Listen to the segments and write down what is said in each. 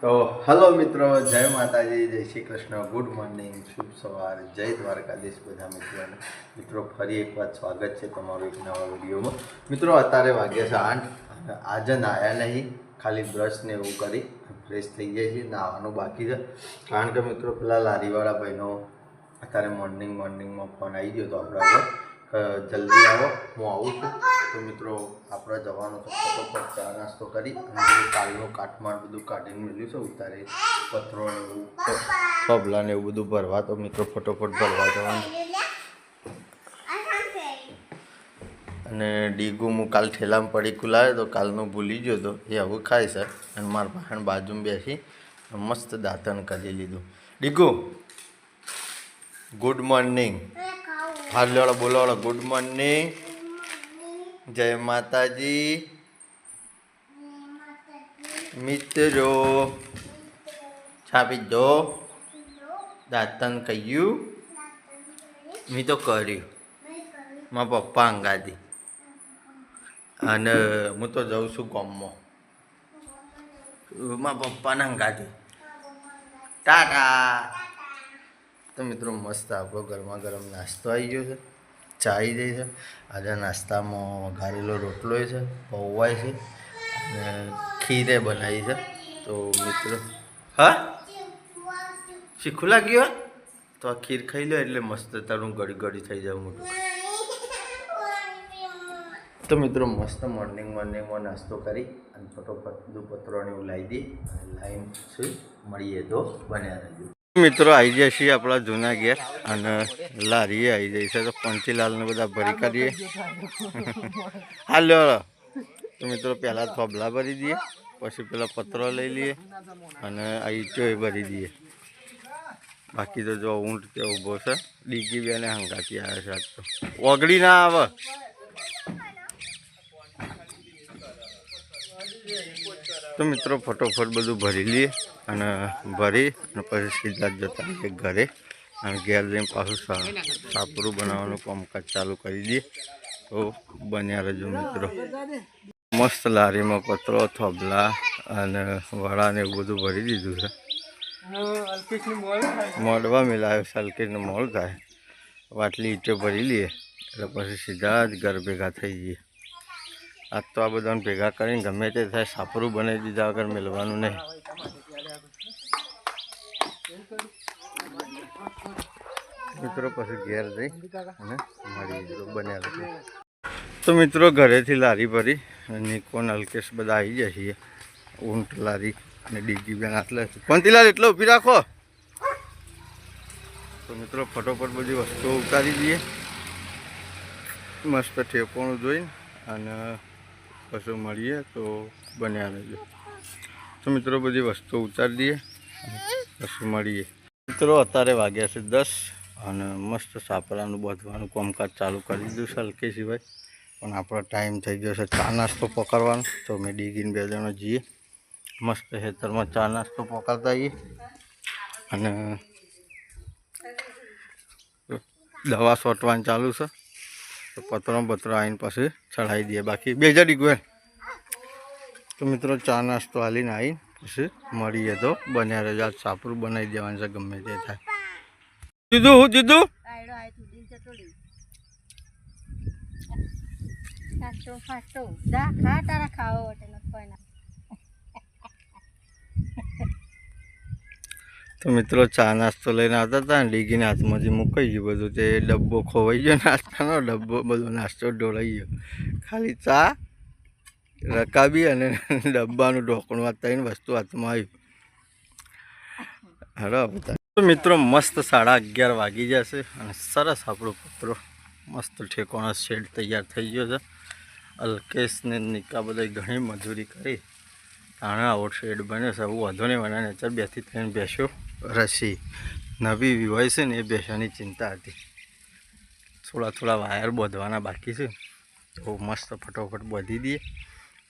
તો હલો મિત્રો, જય માતાજી, જય શ્રી કૃષ્ણ ગુડ મોર્નિંગ શુભ સવાર, જય દ્વારકાધીશ બધા મિત્રોને. મિત્રો, ફરી એક વાર સ્વાગત છે તમારું એક નવા વિડીયોમાં. મિત્રો, અત્યારે વાગ્યા છે આઠ આજે નાહ્યા નહીં, ખાલી બ્રશ ને એવું કરી ફ્રેશ થઈ જાય છે નાહવાનું બાકી છે. કારણ કે મિત્રો, પેલા લારીવાળા ભાઈનો અત્યારે મોર્નિંગ મોર્નિંગમાં ફોન આવી ગયો તો આપણા જલ્દી આવો, હું આવું છું. તો મિત્રો, આપણે જવાનો તો ફટોફટ, ચા નાસ્તો કરી અને કાલનું કાટમાળ બધું કાઢીને મેળ્યું છે, ઉતારે પથરો ને એવું એવું બધું ભરવા. તો મિત્રો, ફટોફટ ભરવા જવાનું. અને ડીગું હું કાલ ઠેલામાં પડી કુલાયો તો કાલનું ભૂલી ગયો તો એ હવે ખાય છે. અને મારા પાસે બાજુમાં બેસી મસ્ત દાંતણ કરી લીધું. ડીગુ, ગુડ મોર્નિંગ. હાલ બોલો ગુડ મોર્નિંગ જય માતાજી. મિત્રો, છાપી દો. દાંતન કહ્યું મેં તો કર્યું. મારા પપ્પા અંગાદી અને હું તો જઉં છું ગામમાં. મારા પપ્પાના અંગાદી ટાટા. તો મિત્રો મસ્ત આપણો ગરમા ગરમ નાસ્તો આવી ગયો છે. ચા આવી ગઈ છે. આજે નાસ્તામાં વઘારેલો રોટલો છે પૌવાય છે અને ખીરે બનાવી છે. તો મિત્રો, હા? શીખું લાગ્યું તો આ ખીર ખાઈ લો એટલે મસ્ત તારું ગળી ગળી થઈ જાય મોટું. તો મિત્રો મસ્ત મોર્નિંગ મોર્નિંગમાં નાસ્તો કરી અને ફટોફટ દુપત્રોને એવું લાવી દઈ અને લાઈન સુધી મળીએ તો બન્યા રહેજો. મિત્રો આવી જાય છીએ આપણા જૂના ઘેર અને લારીએ આવી જાય છે. તો પંચીલાલને બધા ભરી કરીએ હાલો તો મિત્રો, પહેલાં થોબલા ભરી દઈએ, પછી પેલા પત્રો લઈ લઈએ અને આ ઈંટો ભરી દઈએ. બાકી તો જો ઊંટ તે ઊભો છે. ડીગી બેને હંગાતી આવે છે આજ તો. ઓગળી ના આવે. તો મિત્રો ફટોફટ બધું ભરી લઈએ અને ભરી અને પછી સીધા જતા રહીએ ઘરે. અને ઘેર જઈને પાછું સાપરું બનાવવાનું કામકાજ ચાલુ કરી દઈએ. તો બન્યા રહેજો મિત્રો. મસ્ત લારીમાં પતરો થોબલા અને વડાને એવું બધું ભરી દીધું છે. મોડવા મિલાયો સલકીને મોડ થાય. વાટલી ઈંટો ભરી લઈએ. એટલે પછી સીધા જ ઘર ભેગા થઈ જઈએ. આજ તો આ બધાને ભેગા કરીને ગમે તે થાય સાપરું બનાવી દીધા વગર મેળવાનું નહીં. મિત્રો પછી ઘેર જઈ અને મારી બન્યા તો મિત્રો ઘરેથી લારી ભરી નિકોન અલ્કેશ બધા આવી જાય છીએ. ઊંટ લારી અને ડીજી બેન આટલે પંતીલાલ એટલો ઊભી રાખો. તો મિત્રો ફટોફટ બધી વસ્તુઓ ઉતારી દઈએ. મસ્ત ઠેકોણું જોઈને અને પછી મળીએ તો બન્યા રહેજો તો મિત્રો બધી વસ્તુઓ ઉતારી દઈએ પછી મળીએ. મિત્રો અત્યારે વાગ્યા છે દસ અને મસ્ત સાપરાનું બાંધવાનું કામકાજ ચાલુ કરી દીધું છે સિવાય. પણ આપણો ટાઈમ થઈ ગયો છે ચા નાસ્તો પકડવાનો. તો મેં ડીગીને બે જણો જઈએ. મસ્ત ખેતરમાં ચા નાસ્તો પકડતા આવીએ. અને દવા છોટવાનું ચાલુ છે. તો પતરો બતરો આવીને પછી ચડાવી દઈએ. બાકી બે હજાર ડીગવે તો મિત્રો ચા નાસ્તો હાલીને આવીને પછી મળીએ તો. બન્યા રજા સાપરું બનાવી દેવાનું છે, ગમે તે થાય. દીધું હું દીધું આયડો, આય દા ખા, તારા વટે કોઈ ના તો મિત્રો ચા નાસ્તો લઈને આવતા હતા ને ડીગીને હાથમાંથી મૂકાઈ ગયું બધું તે ડબ્બો ખોવાઈ ગયો, નાસ્તાનો ડબ્બો બધો નાસ્તો ઢોળાઈ ગયો. ખાલી ચા, રકાબી અને ડબ્બાનું ઢોકણું આ વસ્તુ હાથમાં આવ્યું હરો તો મિત્રો મસ્ત સાડા અગિયાર વાગી જશે અને સરસ આપણો પત્રો મસ્ત ઠેકોણા શેડ તૈયાર થઈ ગયો છે. અલ્કેશને નિકા બધા ઘણી મજૂરી કરી. તાણે આવો શેડ બન્યો છે એવું વધુ નહીં બનાવીને ચાલ બેથી થઈને બેસ્યો રસી. નવી વિવાય છે ને, એ બેસવાની ચિંતા હતી. થોડા થોડા વાયર બોધવાના બાકી છે. તો મસ્ત ફટોફટ બોધી દઈએ.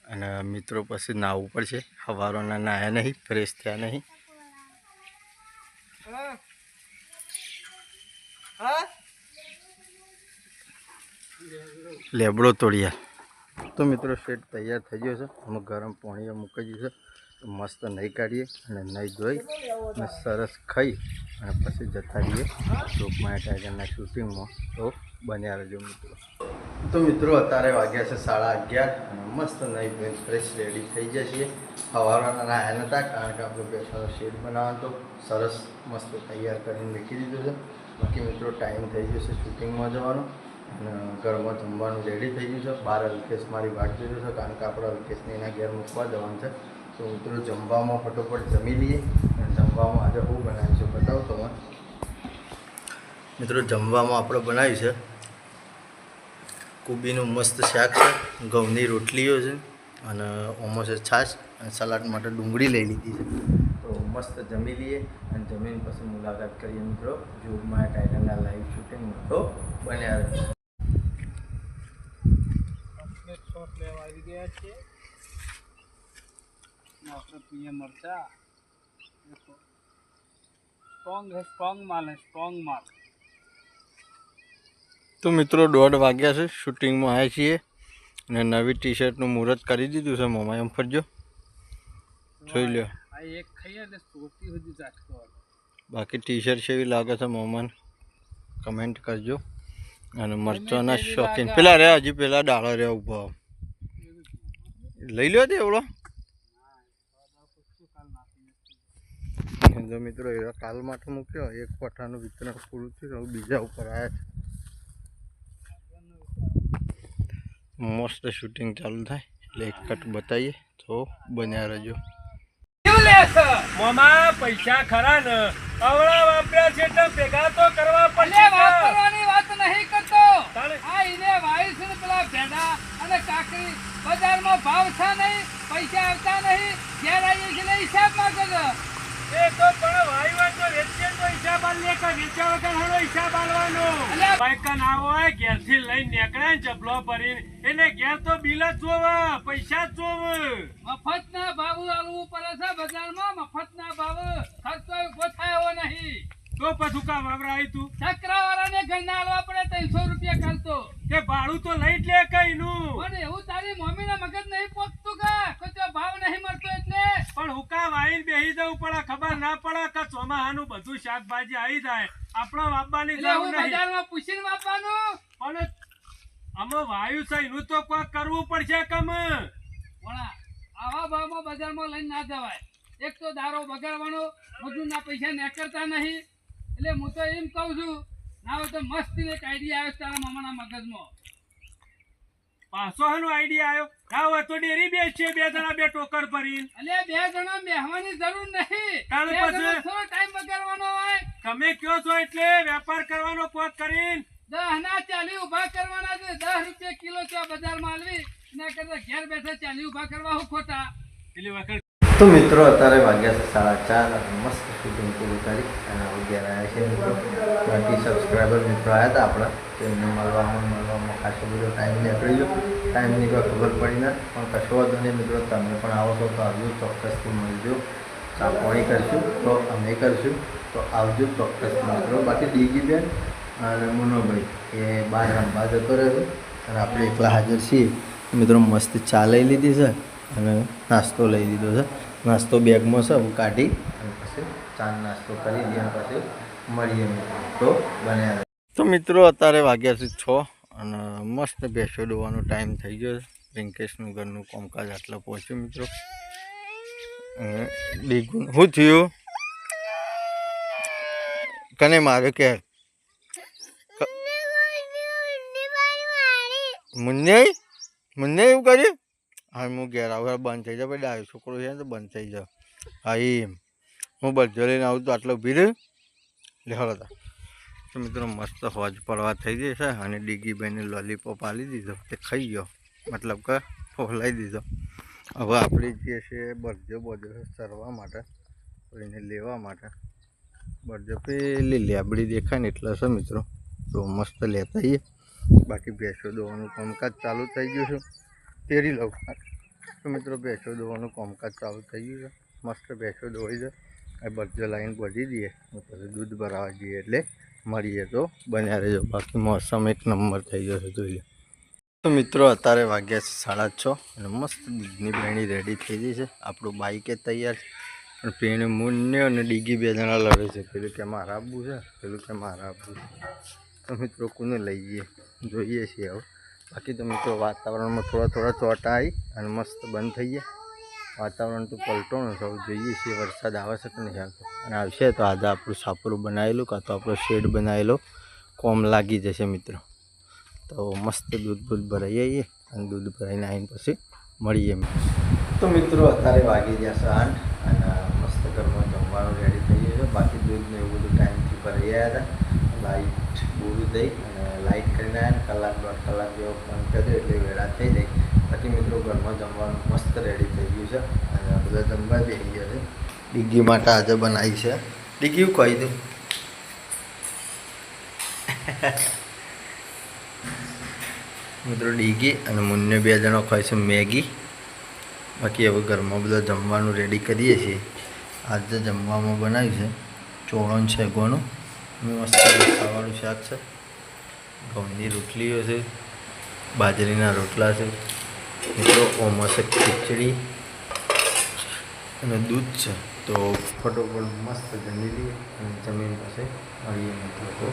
અને મિત્રો પછી નાહવું પડશે. સવારોના નાહ્યા નહીં ફ્રેશ થયા નહીં. લેબડો તોડ્યા. તો મિત્રો શેટ તૈયાર થઈ ગયો છે. અમે ગરમ પાણી મૂકી દીધું છે. મસ્ત નહીં કાઢીએ અને નહીં ધોઈ અને સરસ ખાઈ અને પછી જતા રહીએ. લોકમાયા ટાઈગરના શૂટિંગમાં. તો બન્યા રહેજો મિત્રો. તો મિત્રો, અત્યારે વાગ્યા છે સાડા અગિયાર અને મસ્ત નહીં ફ્રેશ રેડી થઈ જાય છીએ. સવારના નાયા નહોતા કારણ કે આપણે બેસવાનો શેડ બનાવવાનો તો સરસ મસ્ત તૈયાર કરીને મૂકી દીધું છે. બાકી મિત્રો, ટાઈમ થઈ ગયો છે શૂટિંગમાં જવાનો. અને ઘરમાં જમવાનું રેડી થઈ ગયું છે. બાર અલ્કેશ મારી વાટ જોઈ છે, કારણ કે આપણે અલ્કેશને એના ઘેર મૂકવા જવાનું છે. તો મિત્રો, જમવામાં ફટોફટ જમી લઈએ અને જમવામાં આજે હું બનાવ્યું છે બતાવો તમે મિત્રો, જમવામાં આપણે બનાવ્યું છે કોબીનું મસ્ત શાક છે, ઘઉંની રોટલીઓ છે અને ઓમો છે છાશ અને સલાડ માટે ડુંગળી લઈ લીધી છે. તો મસ્ત જમી લઈએ અને જમીન પછી મુલાકાત કરીએ મિત્રો. જોગમાં ટાઇટલના લાઈવ શૂટિંગમાં તો બન્યા છે આપણે પીએ મરચા સ્ટ્રોંગ હે સ્ટ્રોંગ માલ હે સ્ટ્રોંગ માલ તો મિત્રો દોઢ વાગ્યા છે શૂટિંગમાં આવ્યા છીએ અને નવી ટી શર્ટનું મુહૂર્ત કરી દીધું છે મોમાં એમ ફરજો. જોઈ લ્યો. એક ખાઈ અને સોટી સુધી ચાટકો બાકી ટી શર્ટ એવી લાગે છે મોમાન કમેન્ટ કરજો. અને મરચાના શોખીન. પેલા રહ્યા હજી પેલા ડાળો રહ્યા ઊભો. લઈ લ્યો તે એવડો શું કાલ નાખીને જો મિત્રો એ કાલ માટે મૂક્યો એક પઠાનું વિતરણ પૂરું થયું બીજા ઉપર આવ્યા છે. મસ્ત શૂટિંગ ચાલુ થાય એટલે એક કટ બતાવીએ. તો બન્યા રહેજો. મોમાં પૈસા ખરા ને? અવળા વાપર્યા છે તો ભેગા તો કરવા પડશે વાપરવાની વાત નહીં કરતો. આ ઈને વાયુ ને પેલા ભેડા અને કાકરી બજારમાં ભાવ છે નહીં પૈસા આવતા નહીં. ઘેર આવીએ છીએ હિસાબ માંગે છે. એ તો પણ વાયુ તો વેચે તો હિસાબ આલ લે કે વેચ્યા વગર હળો હિસાબ આલવાનો. અલ્યા- બાઈક ના ને ભાવ આલવું પડે છે બજારમાં મફતના ભાવ. ખર્ચો ઊભો થાય નહીં. તો પછી કા આવી તું? ચક્રવાળાને ઘરના આલવા પડે ત્રણસો રૂપિયા કાલતો કે ભાડું તો લઈ જ લે કઈ નું પણ એવું તારી મમ્મીના મગજ નહીં પોકતું કે? કોઈ ભાવ નહીં મળતો એટલે. પણ હુકા વાઈન બેહી જવું પડે ખબર ના પડે કે ચોમાહાનું બધું શાકભાજી આવી જાય. આપણા વાપવાની જરૂર નહીં. બજારમાં પૂછીને વાપવાનું? પણ અમે વાયુ છે એનું તો કોઈ કરવું પડશે કમ વણા આવા ભાવમાં બજારમાં લઈને ના જવાય. એક તો દારો બગાડવાનો મજૂરના પૈસા નીકળતા નહીં. એટલે હું તો એમ કહું છું ના હોય તો મસ્ત એક આઈડિયા આવ્યો તારા મામાના મગજમાં. પાછો હાનો આઈડિયા આવ્યો? ના હોય તો ડેરી બેસીએ બે જણા બે ટોકર ભરીને. એટલે બે જણા બેહવાની જરૂર નહીં પછી- થોડો ટાઈમ બગાડવાનો હોય. તમે કયો છો એટલે વેપાર કરવાનો પોત કરીને? દહ ના ચાલી ઊભા કરવાના છે. દસ રૂપિયા કિલો છે બજારમાં આલવી. ના કરતા ઘેર બેઠા ચાલી ઊભા કરવા હું ખોટા. પેલી વખત તો મિત્રો, અત્યારે વાગ્યા છે સાડા ચાર મસ્ત શૂટિંગ પૂરું કરી અને અગિયાર આવ્યા છે મિત્રો. બાકી સબસ્ક્રાઈબર મિત્રો આવ્યા હતા આપણા તેમને મળવામાં મળવામાં ખાસો બધો ટાઈમ નીકળી ગયો. નહીં કોઈ ખબર પડી ના, પણ કશો વધુ નહીં મિત્રો, તમે પણ આવો છો તો આવજો, ચોક્કસથી મળજો. ચા પાણી કરશું? તો અમે કરશું. તો આવજો ચોક્કસ મિત્રો. બાકી ડીગી બેન અને મુનોભાઈ, એ બહાર રમવા જતો રહ્યો અને આપણે એકલા હાજર છીએ. મિત્રો મસ્ત ચા લઈ લીધી છે અને નાસ્તો લઈ લીધો છે. નાસ્તો બેગમાં છે હું કાઢી પછી ચા નાસ્તો કરી દઈએ પછી મળીએ તો બન્યા તો મિત્રો અત્યારે વાગ્યા છે છ અને મસ્ત બેસો દોવાનો ટાઈમ થઈ ગયો રિંકેશનું ઘરનું કામકાજ આટલા પહોંચ્યું મિત્રો. બીગું શું થયું? કને મારે કે? મુન્ને મુન્ને એવું કર્યું? હા હું ઘેર આવું બંધ થઈ જાય ભાઈ ડાયો છોકરો છે ને તો બંધ થઈ જાય હા, એમ. હું બધો લઈને આવું તો આટલો ભીડ? લેવા હતા તો. મિત્રો મસ્ત હોજ પડવા થઈ ગઈ છે અને ડીગીભાઈને લોલીપોપ આલી દીધો. તે ખાઈ ગયો. મતલબ કે ફોલાઈ દીધો. હવે આપણે જે છે બરજો બધો ચરવા માટે એને લેવા માટે. બરજો પેલી લેબડી દેખાય ને એટલે છે મિત્રો. તો મસ્ત લેતા આવીએ બાકી ભેંસો દોવાનું કામકાજ ચાલુ થઈ ગયું છે. તેરી લઉં. તો મિત્રો ભેંસો દોવાનું કામકાજ ચાલુ થઈ ગયું છે. મસ્ત ભેંસો દોવાઈ છે એ લાઈન બધી દઈએ પછી દૂધ ભરાવા જઈએ એટલે મળીએ તો બન્યા રહેજો. બાકી મોસમ એક નંબર થઈ ગયો છે, જોઈ લો. તો મિત્રો અત્યારે વાગ્યા છે સાડા છ અને મસ્ત દૂધની બેણી રેડી થઈ ગઈ છે. આપણું બાઈકે તૈયાર છે. અને પેણી મુન્ને અને ડીગી બે જણા લડે છે. પેલું કે મારા આપવું છે, પેલું કે મારા આપવું છે. તો મિત્રો કોને લઈ જઈએ જોઈએ છીએ હવે. બાકી તો મિત્રો વાતાવરણમાં થોડા થોડા ચોટા આવી અને મસ્ત બંધ થઈ ગયા. વાતાવરણ તો પલટોનું સૌ જોઈએ છીએ, વરસાદ આવે છે કે નહીં આવતો. અને આવશે તો આજે આપણું સાપરું બનાવેલું કાં તો આપણો શેડ બનાવેલો. કોમ લાગી જશે મિત્રો. તો મસ્ત દૂધ બૂધ ભરાઈ આવીએ અને દૂધ ભરાઈને આવીને પછી મળીએ તો મિત્રો અત્યારે વાગી ગયા છે આઠ અને મસ્ત ઘરમાં જમવાનું રેડી થઈ ગયું છે. બાકી દૂધને એવું બધું ટાઈમથી ભરાઈ આવ્યા હતા. લાઇટ બોલું દઈ અને લાઇટ કરીને આવ્યા કલાક દોઢ કલાક જેવો ફોન કર્યો એટલે વેળા થઈ જાય. બાકી મિત્રો ઘરમાં જમવાનું મસ્ત રેડી થઈ ગયું છે. અને બધા જમવા બેસી ગયા છે. ડીગી માટે આજે બનાવી છે. ડીગી કહી દઉં. મિત્રો ડીગી અને મુન્ને બે જણો છે, મેગી. બાકી હવે ઘરમાં બધા જમવાનું રેડી કરીએ છીએ. આજે જમવામાં બનાવ્યું છે. ચોળણ છે ગોનું મસ્ત ખાવાનું શાક છે. ઘઉંની રોટલીઓ છે, બાજરીના રોટલા છે, મિત્રો ઓમસે ખીચડી અને દૂધ છે. તો ફટોફટ મસ્ત જમી લઈએ અને જમીન પાસે મળીએ મિત્રો તો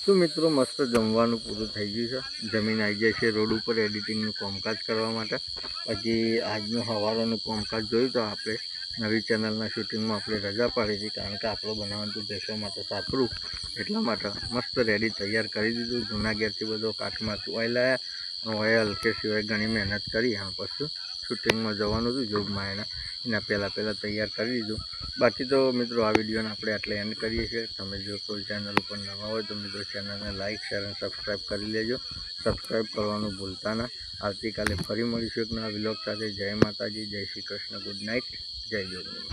શું મિત્રો મસ્ત જમવાનું પૂરું થઈ ગયું છે. જમીન આવી જાય છે રોડ ઉપર, એડિટિંગનું કામકાજ કરવા માટે. પછી આજનું હવારોનું કામકાજ જોયું તો આપણે નવી ચેનલના શૂટિંગમાં આપણે રજા પાડી હતી કારણ કે આપણો બનાવવાનું દેશો માટે સાપરું એટલા માટે મસ્ત રેડી તૈયાર કરી દીધું. જૂના ઘેરથી બધો કાઠમાંથી ઓઇલ આવ્યા ઓઇલ હલકે સિવાય ઘણી મહેનત કરી. આ પછી શૂટિંગમાં જવાનું હતું જોબમાં એના એના પહેલાં પહેલાં તૈયાર કરી દીધું. બાકી તો મિત્રો આ વિડીયોને આપણે આટલે એન્ડ કરીએ છીએ. તમે જો કોઈ ચેનલ ઉપર નવા હોય તો મિત્રો ચેનલને લાઇક શેર અને સબસ્ક્રાઈબ કરી લેજો. સબસ્ક્રાઈબ કરવાનું ભૂલતા ના. આવતીકાલે ફરી મળીશું એક નવા વિલોક સાથે. જય માતાજી, જય શ્રી કૃષ્ણ. ગુડ નાઇટ જય જોગણી